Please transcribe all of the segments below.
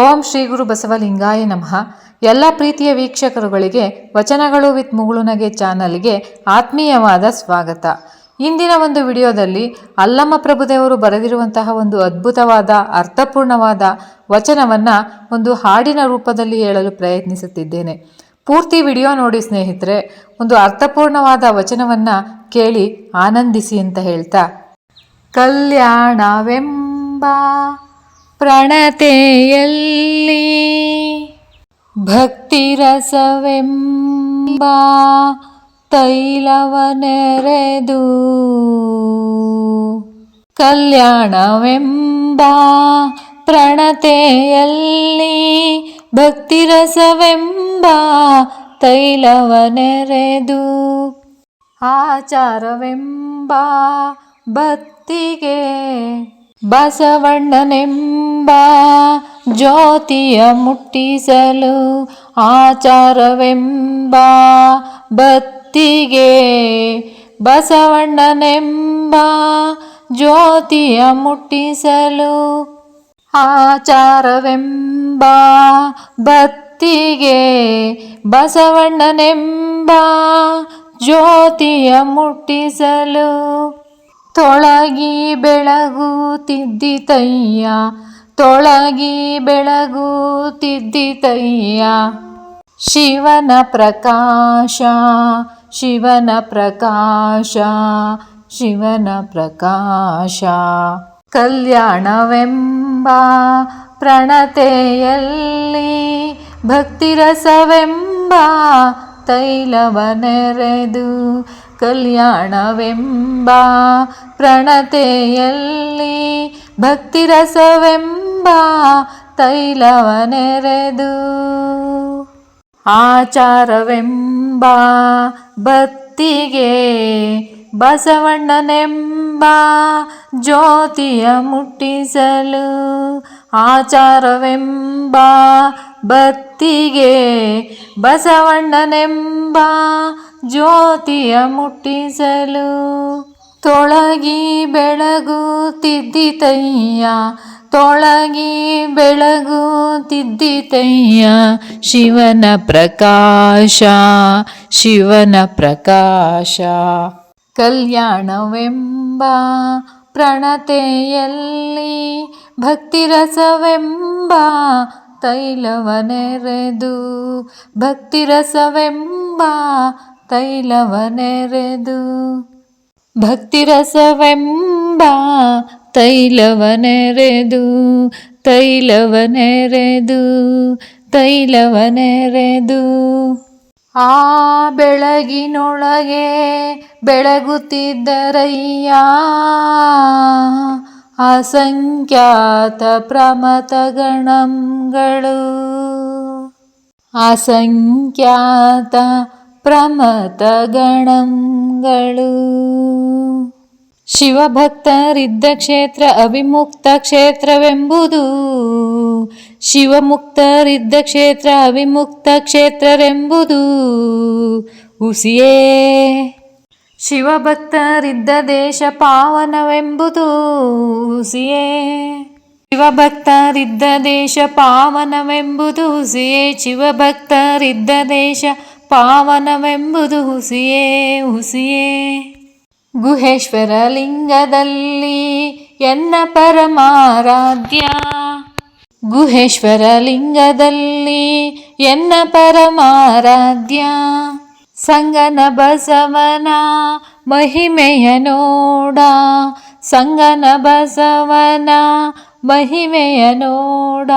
ಓಂ ಶ್ರೀ ಗುರು ಬಸವಲಿಂಗಾಯ ನಮಃ. ಎಲ್ಲ ಪ್ರೀತಿಯ ವೀಕ್ಷಕರುಗಳಿಗೆ, ವಚನಗಳು ವಿತ್ ಮುಗುಳುನಗೆ ಚಾನಲ್ಗೆ ಆತ್ಮೀಯವಾದ ಸ್ವಾಗತ. ಇಂದಿನ ಒಂದು ವಿಡಿಯೋದಲ್ಲಿ ಅಲ್ಲಮ್ಮ ಪ್ರಭುದೇವರು ಬರೆದಿರುವಂತಹ ಒಂದು ಅದ್ಭುತವಾದ, ಅರ್ಥಪೂರ್ಣವಾದ ವಚನವನ್ನು ಒಂದು ಹಾಡಿನ ರೂಪದಲ್ಲಿ ಹೇಳಲು ಪ್ರಯತ್ನಿಸುತ್ತಿದ್ದೇನೆ. ಪೂರ್ತಿ ವಿಡಿಯೋ ನೋಡಿ ಸ್ನೇಹಿತರೆ, ಒಂದು ಅರ್ಥಪೂರ್ಣವಾದ ವಚನವನ್ನು ಕೇಳಿ ಆನಂದಿಸಿ ಅಂತ ಹೇಳ್ತಾ. ಕಲ್ಯಾಣವೆಂಬ ಪ್ರಣತೆಯಲ್ಲಿ ಭಕ್ತಿರಸವೆಂಬ ತೈಲವನೆರೆದು ಕಲ್ಯಾಣವೆಂಬ ಪ್ರಣತೆಯಲ್ಲಿ ಭಕ್ತಿರಸವೆಂಬ ತೈಲವನೆರೆದು ಆಚಾರವೆಂಬ ಭಕ್ತಿಗೆ ಬಸವಣ್ಣನೆಂಬ ಜ್ಯೋತಿಯ ಮುಟ್ಟಿಸಲು ಆಚಾರವೆಂಬ ಬತ್ತಿಗೆ ಬಸವಣ್ಣನೆಂಬ ಜ್ಯೋತಿಯ ಮುಟ್ಟಿಸಲು ಆಚಾರವೆಂಬ ಬತ್ತಿಗೆ ಬಸವಣ್ಣನೆಂಬ ಜ್ಯೋತಿಯ ಮುಟ್ಟಿಸಲು ತೊಳಗಿ ಬೆಳಗುತ್ತಿದ್ದಿತಯ್ಯ ತೊಳಗಿ ಬೆಳಗುತ್ತಿದ್ದಿತಯ್ಯ. ಶಿವನ ಪ್ರಕಾಶ ಶಿವನ ಪ್ರಕಾಶ ಶಿವನ ಪ್ರಕಾಶ. ಕಲ್ಯಾಣವೆಂಬ ಪ್ರಣತೆಯಲ್ಲಿ ಭಕ್ತಿರಸವೆಂಬ ತೈಲವನೆರೆದು ಕಲ್ಯಾಣವೆಂಬ ಪ್ರಣತೆಯಲ್ಲಿ ಭಕ್ತಿರಸವೆಂಬ ತೈಲವನೆರೆದು ಆಚಾರವೆಂಬ ಭಕ್ತಿಗೆ ಬಸವಣ್ಣನೆಂಬ ಜ್ಯೋತಿಯ ಮುಟ್ಟಿಸಲು ಆಚಾರವೆಂಬ ಭಕ್ತಿಗೆ ಬಸವಣ್ಣನೆಂಬ ಜ್ಯೋತಿಯ ಮುಟ್ಟಿಸಲು ತೊಳಗಿ ಬೆಳಗುತ್ತಿದ್ದಿತಯ್ಯ ತೊಳಗಿ ಬೆಳಗುತ್ತಿದ್ದಿತಯ್ಯ. ಶಿವನ ಪ್ರಕಾಶ ಶಿವನ ಪ್ರಕಾಶ. ಕಲ್ಯಾಣವೆಂಬ ಪ್ರಣತೆಯಲ್ಲಿ ಭಕ್ತಿರಸವೆಂಬ ತೈಲವನೆರೆದು ಭಕ್ತಿರಸವೆಂಬ ತೈಲವನೆರೆದು. ಭಕ್ತಿರಸವೆಂಬ ತೈಲವನೆರೆದು ತೈಲವನೆರೆದು ತೈಲವನೆರೆದು. ಆ ಬೆಳಗಿನೊಳಗೆ ಬೆಳಗುತ್ತಿದ್ದರಯ್ಯ ಅಸಂಖ್ಯಾತ ಪ್ರಮತ ಗಣಂಗಳು ಅಸಂಖ್ಯಾತ ಪ್ರಮತ ಗಣಂಗಳು ಶಿವಭಕ್ತರಿದ್ದ ಕ್ಷೇತ್ರ ಅವಿಮುಕ್ತ ಕ್ಷೇತ್ರವೆಂಬುದು. ಶಿವಮುಕ್ತರಿದ್ದ ಕ್ಷೇತ್ರ ಅವಿಮುಕ್ತ ಕ್ಷೇತ್ರವೆಂಬುದು ಹುಸಿಯೇ. ಶಿವಭಕ್ತರಿದ್ದ ದೇಶ ಪಾವನವೆಂಬುದು. ಹುಸಿಯೇ. ಶಿವಭಕ್ತರಿದ್ದ ದೇಶ ಪಾವನವೆಂಬುದು. ಹುಸಿಯೇ. ಶಿವಭಕ್ತರಿದ್ದ ದೇಶ ಪಾವನವೆಂಬುದು ಹುಸಿಯೇ ಹುಸಿಯೇ. ಗುಹೇಶ್ವರ ಲಿಂಗದಲ್ಲಿ ಎನ್ನ ಪರಮಾರಾಧ್ಯ. ಗುಹೇಶ್ವರ ಲಿಂಗದಲ್ಲಿ ಎನ್ನ ಪರಮಾರಾಧ್ಯ. ಸಂಗನ ಬಸವನ ಮಹಿಮೆಯ ನೋಡ. ಸಂಗನ ಬಸವನ ಮಹಿಮೆಯ ನೋಡ.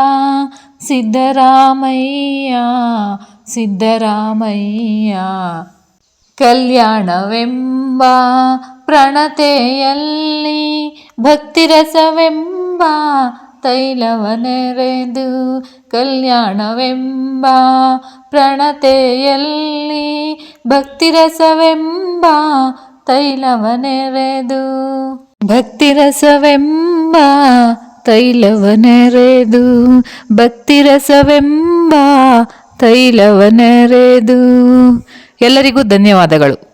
ಸಿದ್ದರಾಮಯ್ಯ ಸಿದ್ದರಾಮಯ್ಯ. ಕಲ್ಯಾಣವೆಂಬ ಪ್ರಣತೆಯಲ್ಲಿ ಭಕ್ತಿರಸವೆಂಬ ತೈಲವನೆರೆದು ಕಲ್ಯಾಣವೆಂಬ ಪ್ರಣತೆಯಲ್ಲಿ ಭಕ್ತಿರಸವೆಂಬ ತೈಲವನೆರೆದು. ಭಕ್ತಿರಸವೆಂಬ ತೈಲವನೆರೆದು ಭಕ್ತಿರಸವೆಂಬ ತೈಲವನೆರೆದು. ಎಲ್ಲರಿಗೂ ಧನ್ಯವಾದಗಳು.